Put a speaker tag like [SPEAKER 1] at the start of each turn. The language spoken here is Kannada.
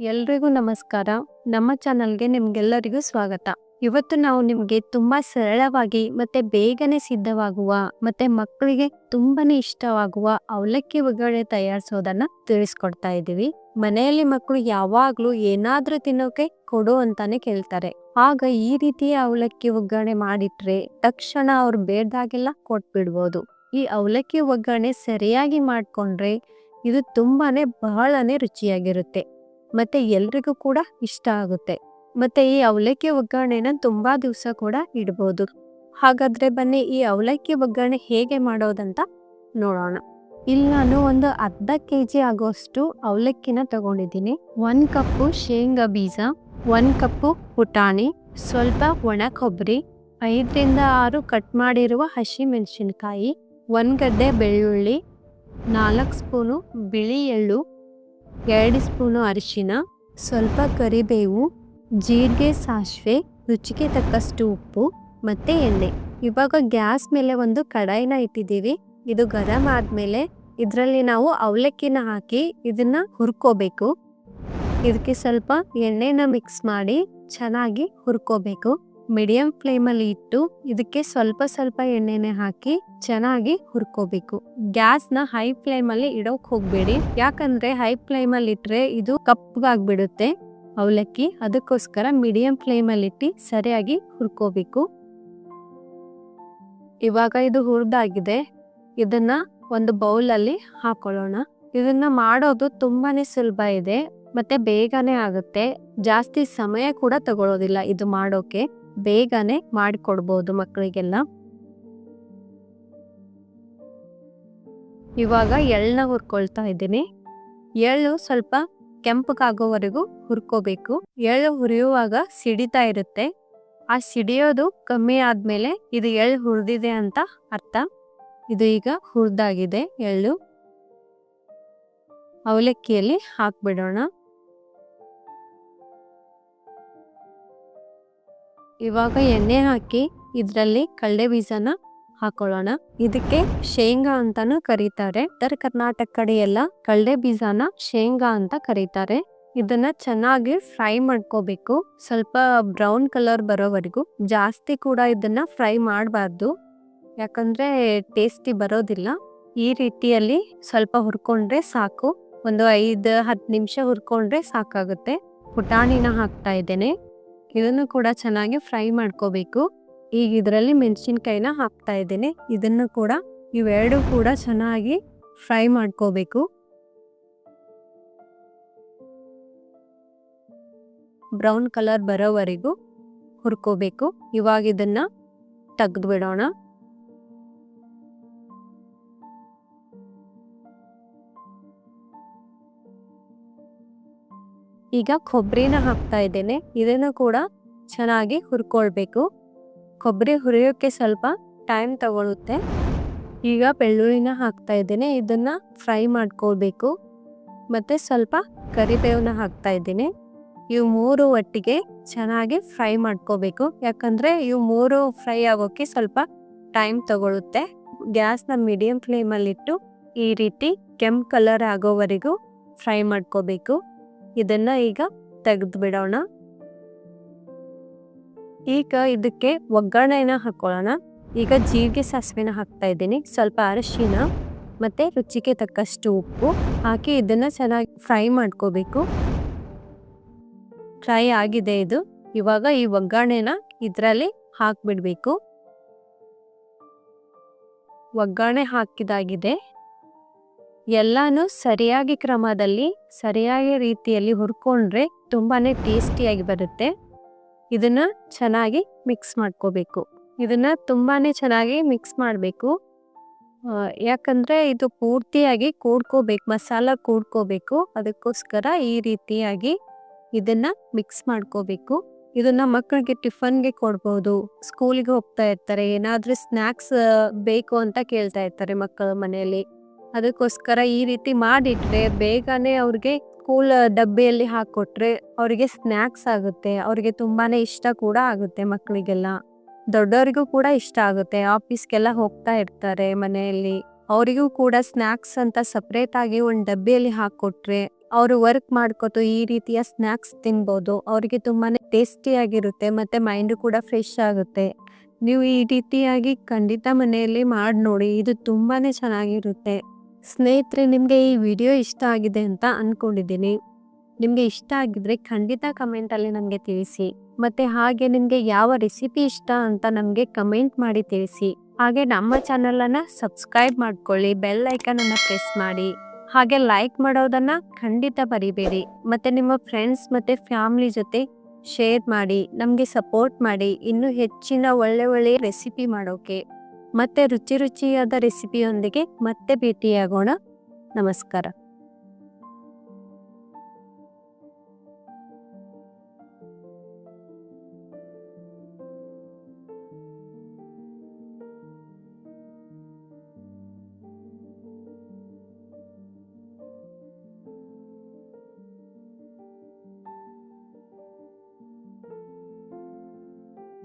[SPEAKER 1] ಎಲ್ರಿಗೂ ನಮಸ್ಕಾರ. ನಮ್ಮ ಚಾನಲ್ಗೆ ನಿಮ್ಗೆಲ್ಲರಿಗೂ ಸ್ವಾಗತ. ಇವತ್ತು ನಾವು ನಿಮ್ಗೆ ತುಂಬಾ ಸರಳವಾಗಿ ಮತ್ತೆ ಬೇಗನೆ ಸಿದ್ಧವಾಗುವ ಮತ್ತೆ ಮಕ್ಕಳಿಗೆ ತುಂಬಾನೇ ಇಷ್ಟವಾಗುವ ಅವಲಕ್ಕಿ ಒಗ್ಗರಣೆ ತಯಾರಿಸೋದನ್ನ ತಿಳಿಸ್ಕೊಡ್ತಾ ಇದ್ದೀವಿ. ಮನೆಯಲ್ಲಿ ಮಕ್ಕಳು ಯಾವಾಗ್ಲೂ ಏನಾದ್ರೂ ತಿನ್ನೋಕೆ ಕೊಡು ಅಂತಾನೆ ಕೇಳ್ತಾರೆ. ಆಗ ಈ ರೀತಿಯ ಅವಲಕ್ಕಿ ಒಗ್ಗರಣೆ ಮಾಡಿಟ್ರೆ ತಕ್ಷಣ ಅವ್ರು ಬೇಡ್ದಾಗೆಲ್ಲ ಕೊಟ್ಬಿಡ್ಬೋದು. ಈ ಅವಲಕ್ಕಿ ಒಗ್ಗರಣೆ ಸರಿಯಾಗಿ ಮಾಡ್ಕೊಂಡ್ರೆ ಇದು ತುಂಬಾನೇ ಬಹಳನೇ ರುಚಿಯಾಗಿರುತ್ತೆ. ಮತ್ತೆ ಎಲ್ರಿಗೂ ಕೂಡ ಇಷ್ಟ ಆಗುತ್ತೆ. ಮತ್ತೆ ಈ ಅವಲಕ್ಕಿ ಒಗ್ಗರಣೆನ ತುಂಬಾ ದಿವಸ ಕೂಡ ಇಡ್ಬೋದು. ಹಾಗಾದ್ರೆ ಬನ್ನಿ ಈ ಅವಲಕ್ಕಿ ಒಗ್ಗರಣೆ ಹೇಗೆ ಮಾಡೋದಂತ ನೋಡೋಣ. ಇಲ್ಲಿ ನಾನು ಒಂದು ಅರ್ಧ ಕೆ ಜಿ ಆಗೋಷ್ಟು ಅವಲಕ್ಕಿನ ತಗೊಂಡಿದ್ದೀನಿ. ಒನ್ ಕಪ್ಪು ಶೇಂಗಾ ಬೀಜ ಒನ್ ಕಪ್ಪು ಪುಟಾಣಿ, ಸ್ವಲ್ಪ ಒಣ ಕೊಬ್ಬರಿ, ಐದರಿಂದ ಆರು ಕಟ್ ಮಾಡಿರುವ ಹಸಿ ಮೆಣಸಿನಕಾಯಿ ಒಂದು ಗಡ್ಡೆ ಬೆಳ್ಳುಳ್ಳಿ, ನಾಲ್ಕು ಸ್ಪೂನು ಬಿಳಿ ಎಳ್ಳು ಎರಡು ಸ್ಪೂನು ಅರಿಶಿನ, ಸ್ವಲ್ಪ ಕರಿಬೇವು, ಜೀರಿಗೆ ಸಾಸಿವೆ, ರುಚಿಗೆ ತಕ್ಕಷ್ಟು ಉಪ್ಪು ಮತ್ತು ಎಣ್ಣೆ. ಇವಾಗ ಗ್ಯಾಸ್ ಮೇಲೆ ಒಂದು ಕಡಾಯಿನ ಇಟ್ಟಿದ್ದೀವಿ. ಇದು ಗರಂ ಆದಮೇಲೆ ಇದರಲ್ಲಿ ನಾವು ಅವಲಕ್ಕಿನ ಹಾಕಿ ಇದನ್ನು ಹುರ್ಕೋಬೇಕು. ಇದಕ್ಕೆ ಸ್ವಲ್ಪ ಎಣ್ಣೆನ ಮಿಕ್ಸ್ ಮಾಡಿ ಚೆನ್ನಾಗಿ ಹುರ್ಕೋಬೇಕು. ಮೀಡಿಯಂ ಫ್ಲೇಮಲ್ಲಿ ಇಟ್ಟು ಇದಕ್ಕೆ ಸ್ವಲ್ಪ ಸ್ವಲ್ಪ ಎಣ್ಣೆನೆ ಹಾಕಿ ಚೆನ್ನಾಗಿ ಹುರ್ಕೋಬೇಕು. ಗ್ಯಾಸ್ನ ಹೈ ಫ್ಲೇಮಲ್ಲಿ ಇಡೋಕ್ ಹೋಗ್ಬೇಡಿ. ಯಾಕಂದ್ರೆ ಹೈ ಫ್ಲೇಮಲ್ಲಿ ಇಟ್ರೆ ಇದು ಕಪ್ಪಗಾಗ್ಬಿಡುತ್ತೆ. ಅವಲಕ್ಕಿ ಅದಕ್ಕೋಸ್ಕರ ಮೀಡಿಯಂ ಫ್ಲೇಮಲ್ಲಿ ಇಟ್ಟು ಸರಿಯಾಗಿ ಹುರ್ಕೋಬೇಕು. ಇವಾಗ ಇದು ಹುರಿದಾಗಿದೆ. ಇದನ್ನ ಒಂದು ಬೌಲಲ್ಲಿ ಹಾಕೊಳ್ಳೋಣ. ಇದನ್ನ ಮಾಡೋದು ತುಂಬಾನೇ ಸುಲಭ ಇದೆ. ಮತ್ತೆ ಬೇಗನೆ ಆಗುತ್ತೆ. ಜಾಸ್ತಿ ಸಮಯ ಕೂಡ ತಗೊಳ್ಳೋದಿಲ್ಲ ಇದು ಮಾಡೋಕೆ. ಬೇಗನೆ ಮಾಡಿಕೊಡ್ಬೋದು ಮಕ್ಕಳಿಗೆಲ್ಲ. ಇವಾಗ ಎಳ್ಳನ್ನ ಹುರ್ಕೊಳ್ತಾ ಇದ್ದೀನಿ. ಎಳ್ಳು ಸ್ವಲ್ಪ ಕೆಂಪಗಾಗೋವರೆಗೂ ಹುರ್ಕೋಬೇಕು. ಎಳ್ಳು ಹುರಿಯುವಾಗ ಸಿಡಿತಾ ಇರುತ್ತೆ. ಆ ಸಿಡಿಯೋದು ಕಮ್ಮಿ ಆದಮೇಲೆ ಇದು ಎಳ್ಳು ಹುರಿದಿದೆ ಅಂತ ಅರ್ಥ. ಇದು ಈಗ ಹುರಿದಾಗಿದೆ ಎಳ್ಳು. ಅವಲಕ್ಕಿಯಲ್ಲಿ ಹಾಕ್ಬಿಡೋಣ. ಇವಾಗ ಎಣ್ಣೆ ಹಾಕಿ ಇದರಲ್ಲಿ ಕಡಲೆ ಬೀಜನ ಹಾಕೊಳ್ಳೋಣ. ಇದಕ್ಕೆ ಶೇಂಗಾ ಅಂತಾನು ಕರೀತಾರೆ. ಉತ್ತರ ಕರ್ನಾಟಕ ಕಡೆ ಎಲ್ಲ ಕಡಲೆ ಬೀಜನ ಶೇಂಗಾ ಅಂತ ಕರೀತಾರೆ. ಇದನ್ನ ಚೆನ್ನಾಗಿ ಫ್ರೈ ಮಾಡ್ಕೋಬೇಕು. ಸ್ವಲ್ಪ ಬ್ರೌನ್ ಕಲರ್ ಬರೋವರೆಗೂ. ಜಾಸ್ತಿ ಕೂಡ ಇದನ್ನ ಫ್ರೈ ಮಾಡಬಾರ್ದು. ಯಾಕಂದ್ರೆ ಟೇಸ್ಟಿ ಬರೋದಿಲ್ಲ. ಈ ರೀತಿಯಲ್ಲಿ ಸ್ವಲ್ಪ ಹುರ್ಕೊಂಡ್ರೆ ಸಾಕು. ಒಂದು ಐದು ಹತ್ತು ನಿಮಿಷ ಹುರ್ಕೊಂಡ್ರೆ ಸಾಕಾಗುತ್ತೆ. ಪುಟಾಣಿನ ಹಾಕ್ತಾ ಇದ್ದೇನೆ. ಇದನ್ನು ಕೂಡ ಚೆನ್ನಾಗಿ ಫ್ರೈ ಮಾಡ್ಕೋಬೇಕು. ಈಗ ಇದರಲ್ಲಿ ಮೆಣಸಿನ್ಕಾಯಿನ ಹಾಕ್ತಾ ಇದ್ದೀನಿ. ಇದನ್ನು ಕೂಡ ಇವೆರಡು ಕೂಡ ಚೆನ್ನಾಗಿ ಫ್ರೈ ಮಾಡ್ಕೋಬೇಕು. ಬ್ರೌನ್ ಕಲರ್ ಬರೋವರೆಗೂ ಹುರ್ಕೋಬೇಕು. ಇವಾಗ ಇದನ್ನ ತೆಗೆದು ಬಿಡೋಣ ಈಗ ಕೊಬ್ಬರಿನ ಹಾಕ್ತಾ ಇದ್ದೇನೆ. ಇದನ್ನು ಕೂಡ ಚೆನ್ನಾಗಿ ಹುರ್ಕೊಳ್ಬೇಕು. ಕೊಬ್ಬರಿ ಹುರಿಯೋಕ್ಕೆ ಸ್ವಲ್ಪ ಟೈಮ್ ತಗೊಳುತ್ತೆ. ಈಗ ಬೆಳ್ಳುಳ್ಳಿನ ಹಾಕ್ತಾ ಇದ್ದೇನೆ. ಇದನ್ನು ಫ್ರೈ ಮಾಡ್ಕೊಳ್ಬೇಕು. ಮತ್ತು ಸ್ವಲ್ಪ ಕರಿಬೇವನ್ನ ಹಾಕ್ತಾ ಇದ್ದೀನಿ. ಇವು ಮೂರು ಒಟ್ಟಿಗೆ ಚೆನ್ನಾಗಿ ಫ್ರೈ ಮಾಡ್ಕೋಬೇಕು ಯಾಕಂದರೆ ಇವು ಮೂರು ಫ್ರೈ ಆಗೋಕ್ಕೆ ಸ್ವಲ್ಪ ಟೈಮ್ ತಗೊಳುತ್ತೆ. ಗ್ಯಾಸ್ನ ಮೀಡಿಯಂ ಫ್ಲೇಮಲ್ಲಿಟ್ಟು ಈ ರೀತಿ ಕೆಂಪು ಕಲರ್ ಆಗೋವರೆಗೂ ಫ್ರೈ ಮಾಡ್ಕೋಬೇಕು ಇದನ್ನ ಈಗ ತೆಗೆದು ಬಿಡೋಣ ಈಗ ಇದಕ್ಕೆ ಒಗ್ಗರಣೆನ ಹಾಕೊಳ್ಳೋಣ. ಈಗ ಜೀರಿಗೆ ಸಾಸಿವೆನ ಹಾಕ್ತಾ ಇದ್ದೀನಿ. ಸ್ವಲ್ಪ ಅರಶಿನ ಮತ್ತೆ ರುಚಿಗೆ ತಕ್ಕಷ್ಟು ಉಪ್ಪು ಹಾಕಿ ಇದನ್ನ ಚೆನ್ನಾಗಿ ಫ್ರೈ ಮಾಡ್ಕೋಬೇಕು. ಫ್ರೈ ಆಗಿದೆ ಇದು. ಇವಾಗ ಈ ಒಗ್ಗರಣೆನ ಇದರಲ್ಲಿ ಹಾಕ್ಬಿಡ್ಬೇಕು. ಒಗ್ಗರಣೆ ಹಾಕಿದಾಗಿದೆ. ಎಲ್ಲಾನು ಸರಿಯಾಗಿ ಕ್ರಮದಲ್ಲಿ, ಸರಿಯಾಗಿ ರೀತಿಯಲ್ಲಿ ಹುರ್ಕೊಂಡ್ರೆ ತುಂಬಾನೇ ಟೇಸ್ಟಿಯಾಗಿ ಬರುತ್ತೆ. ಇದನ್ನ ಚೆನ್ನಾಗಿ ಮಿಕ್ಸ್ ಮಾಡ್ಕೋಬೇಕು. ಇದನ್ನ ತುಂಬಾನೇ ಚೆನ್ನಾಗಿ ಮಿಕ್ಸ್ ಮಾಡಬೇಕು. ಯಾಕಂದ್ರೆ ಇದು ಪೂರ್ತಿಯಾಗಿ ಕೂಡ್ಕೋಬೇಕು, ಮಸಾಲ ಕೂಡ್ಕೋಬೇಕು. ಅದಕ್ಕೋಸ್ಕರ ಈ ರೀತಿಯಾಗಿ ಇದನ್ನ ಮಿಕ್ಸ್ ಮಾಡ್ಕೋಬೇಕು. ಇದನ್ನ ಮಕ್ಕಳಿಗೆ ಟಿಫನ್ಗೆ ಕೊಡ್ಬೋದು, ಸ್ಕೂಲಿಗೆ ಹೋಗ್ತಾ ಇರ್ತಾರೆ, ಏನಾದ್ರೂ ಸ್ನ್ಯಾಕ್ಸ್ ಬೇಕು ಅಂತ ಕೇಳ್ತಾ ಇರ್ತಾರೆ ಮಕ್ಕಳ ಮನೆಯಲ್ಲಿ. ಅದಕ್ಕೋಸ್ಕರ ಈ ರೀತಿ ಮಾಡಿಟ್ರೆ ಬೇಗನೆ ಅವ್ರಿಗೆ ಸ್ಕೂಲ್ ಡಬ್ಬಿಯಲ್ಲಿ ಹಾಕೊಟ್ರೆ ಅವರಿಗೆ ಸ್ನ್ಯಾಕ್ಸ್ ಆಗುತ್ತೆ. ಅವ್ರಿಗೆ ತುಂಬಾನೇ ಇಷ್ಟ ಕೂಡ ಆಗುತ್ತೆ ಮಕ್ಕಳಿಗೆಲ್ಲ ದೊಡ್ಡವರಿಗೂ ಕೂಡ ಇಷ್ಟ ಆಗುತ್ತೆ. ಆಫೀಸ್ಗೆಲ್ಲ ಹೋಗ್ತಾ ಇರ್ತಾರೆ ಮನೆಯಲ್ಲಿ. ಅವರಿಗೂ ಕೂಡ ಸ್ನ್ಯಾಕ್ಸ್ ಅಂತ ಸಪ್ರೇಟ್ ಆಗಿ ಒಂದು ಡಬ್ಬಿಯಲ್ಲಿ ಹಾಕೊಟ್ರೆ ಅವರು ವರ್ಕ್ ಮಾಡ್ಕೊತು ಈ ರೀತಿಯ ಸ್ನ್ಯಾಕ್ಸ್ ತಿನ್ಬೋದು. ಅವರಿಗೆ ತುಂಬಾನೇ ಟೇಸ್ಟಿಯಾಗಿರುತ್ತೆ ಮತ್ತೆ ಮೈಂಡ್ ಕೂಡ ಫ್ರೆಶ್ ಆಗುತ್ತೆ. ನೀವು ಈ ರೀತಿಯಾಗಿ ಖಂಡಿತ ಮನೆಯಲ್ಲಿ ಮಾಡಿ ನೋಡಿ ಇದು ತುಂಬಾನೇ ಚೆನ್ನಾಗಿರುತ್ತೆ. ಸ್ನೇಹಿತರೆ, ನಿಮಗೆ ಈ ವಿಡಿಯೋ ಇಷ್ಟ ಆಗಿದೆ ಅಂತ ಅಂದ್ಕೊಂಡಿದ್ದೀನಿ ನಿಮಗೆ ಇಷ್ಟ ಆಗಿದ್ರೆ ಖಂಡಿತ ಕಮೆಂಟಲ್ಲಿ ನನಗೆ ತಿಳಿಸಿ. ಮತ್ತೆ ಹಾಗೆ ನಿಮಗೆ ಯಾವ ರೆಸಿಪಿ ಇಷ್ಟ ಅಂತ ನಮಗೆ ಕಮೆಂಟ್ ಮಾಡಿ ತಿಳಿಸಿ. ಹಾಗೆ ನಮ್ಮ ಚಾನಲನ್ನು ಸಬ್ಸ್ಕ್ರೈಬ್ ಮಾಡ್ಕೊಳ್ಳಿ ಬೆಲ್ ಐಕನನ್ನು ಪ್ರೆಸ್ ಮಾಡಿ. ಹಾಗೆ ಲೈಕ್ ಮಾಡೋದನ್ನ ಖಂಡಿತ ಬರಿಬೇಡಿ ಮತ್ತೆ ನಿಮ್ಮ ಫ್ರೆಂಡ್ಸ್ ಮತ್ತೆ ಫ್ಯಾಮಿಲಿ ಜೊತೆ ಶೇರ್ ಮಾಡಿ, ನಮಗೆ ಸಪೋರ್ಟ್ ಮಾಡಿ, ಇನ್ನೂ ಹೆಚ್ಚಿನ ಒಳ್ಳೆ ಒಳ್ಳೆ ರೆಸಿಪಿ ಮಾಡೋಕೆ. ಮತ್ತೆ ರುಚಿ ರುಚಿಯಾದ ರೆಸಿಪಿಯೊಂದಿಗೆ ಮತ್ತೆ ಭೇಟಿಯಾಗೋಣ. ನಮಸ್ಕಾರ.